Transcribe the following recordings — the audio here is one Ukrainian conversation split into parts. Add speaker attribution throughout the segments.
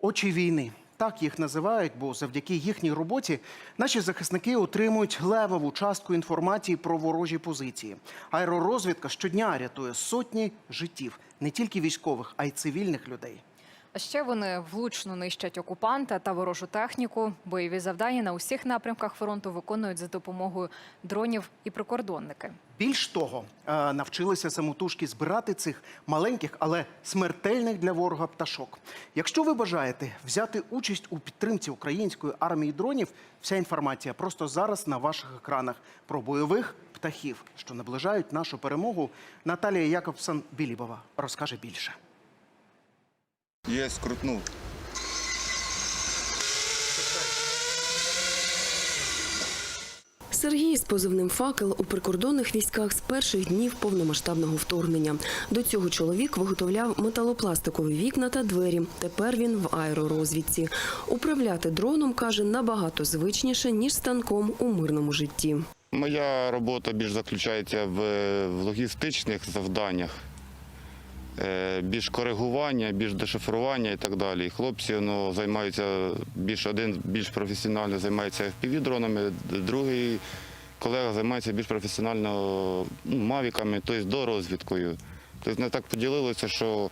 Speaker 1: Очі війни. Так їх називають, бо завдяки їхній роботі наші захисники отримують левову частку інформації про ворожі позиції. Аеророзвідка щодня рятує сотні життів не тільки військових, а й цивільних людей.
Speaker 2: Ще вони влучно нищать окупанта та ворожу техніку. Бойові завдання на усіх напрямках фронту виконують за допомогою дронів і прикордонники.
Speaker 1: Більш того, е, навчилися самотужки збирати цих маленьких, але смертельних для ворога пташок. Якщо ви бажаєте взяти участь у підтримці української армії дронів, вся інформація просто зараз на ваших екранах про бойових птахів, що наближають нашу перемогу. Наталія Якобсон Білібова розкаже більше.
Speaker 3: Є, скрутнув.
Speaker 4: Сергій з позивним факел у прикордонних військах з перших днів повномасштабного вторгнення. До цього чоловік виготовляв металопластикові вікна та двері. Тепер він в аеророзвідці. Управляти дроном каже набагато звичніше ніж станком у мирному житті.
Speaker 3: Моя робота більш заключається в, логістичних завданнях, більш коригування, більш дешифрування і так далі. Хлопці ну, займаються більш один більш професіонально займається FPV-дронами, другий колега займається більш професіонально ну, мавіками, тобто до розвідкою. Тобто не так поділилося, що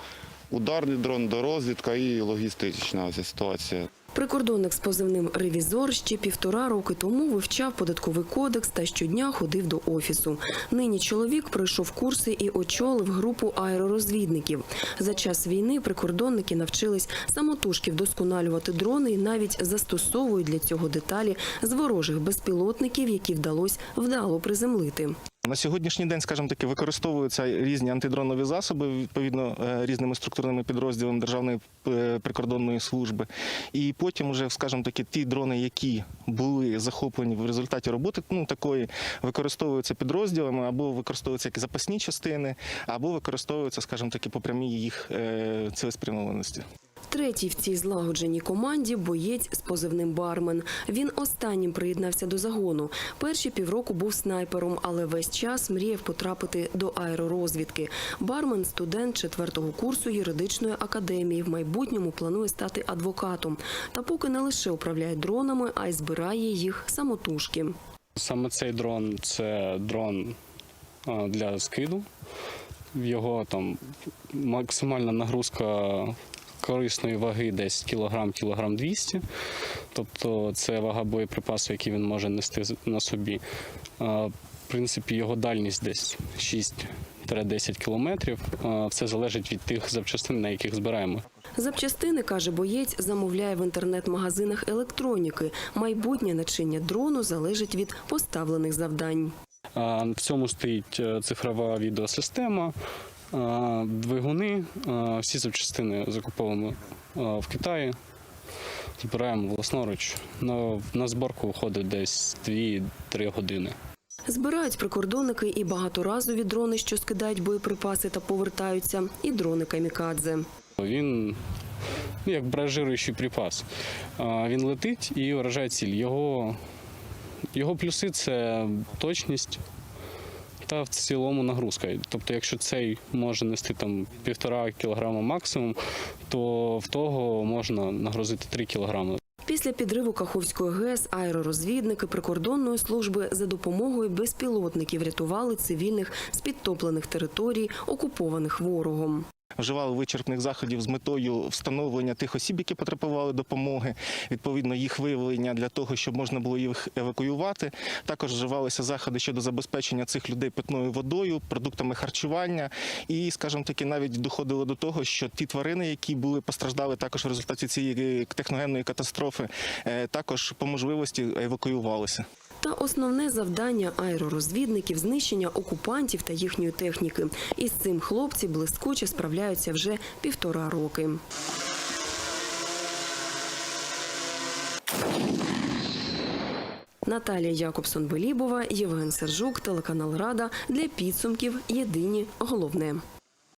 Speaker 3: ударний дрон, до розвідка і логістична ця ситуація.
Speaker 4: Прикордонник з позивним ревізор ще півтора роки тому вивчав податковий кодекс та щодня ходив до офісу. Нині чоловік пройшов курси і очолив групу аеророзвідників. За час війни прикордонники навчились самотужки вдосконалювати дрони і навіть застосовують для цього деталі з ворожих безпілотників, які вдалося вдало приземлити.
Speaker 5: На сьогоднішній день, скажімо таки, використовуються різні антидронові засоби відповідно е, різними структурними підрозділами Державної е, прикордонної служби. І потім, вже, скажімо таки, ті дрони, які були захоплені в результаті роботи, ну такої використовуються підрозділами або використовуються як запасні частини, або використовуються, скажімо таки, по прямій їх е, цілеспрямованості.
Speaker 4: Третій в цій злагодженій команді боєць з позивним бармен. Він останнім приєднався до загону. Перші півроку був снайпером, але весь час мріяв потрапити до аеророзвідки. Бармен студент четвертого курсу юридичної академії. В майбутньому планує стати адвокатом. Та поки не лише управляє дронами, а й збирає їх самотужки.
Speaker 6: Саме цей дрон це дрон для скиду. Його там максимальна нагрузка корисної ваги десь кілограм, кілограм 200. Тобто це вага боєприпасу, який він може нести на собі. В принципі, його дальність десь 6-10 кілометрів. Все залежить від тих запчастин, на яких збираємо.
Speaker 4: Запчастини, каже боєць, замовляє в інтернет-магазинах електроніки. Майбутнє начиння дрону залежить від поставлених завдань.
Speaker 6: В цьому стоїть е, цифрова відеосистема, двигуни. Всі запчастини закуповуємо в Китаї. Збираємо власноруч. На, на зборку виходить десь 2-3 години.
Speaker 4: Збирають прикордонники і багаторазові дрони, що скидають боєприпаси та повертаються, і дрони камікадзе.
Speaker 6: Він ну, як бражируючий припас. Він летить і вражає ціль. Його, його плюси це точність та в цілому нагрузка. Тобто, якщо цей може нести там півтора кілограма максимум, то в того можна нагрузити 3 кілограми.
Speaker 4: Після підриву Каховської ГЕС аеророзвідники прикордонної служби за допомогою безпілотників рятували цивільних з підтоплених територій, окупованих ворогом.
Speaker 5: Вживали вичерпних заходів з метою встановлення тих осіб, які потребували допомоги, відповідно їх виявлення для того, щоб можна було їх евакуювати. Також вживалися заходи щодо забезпечення цих людей питною водою, продуктами харчування, і, скажімо таки, навіть доходило до того, що ті тварини, які були постраждали також в результаті цієї техногенної катастрофи, е, також по можливості евакуювалися.
Speaker 4: Та основне завдання аеророзвідників знищення окупантів та їхньої техніки. І з цим хлопці блискуче справляються вже півтора роки. Наталія Якобсон Белібова, Євген Сержук, телеканал Рада для підсумків. Єдині головне.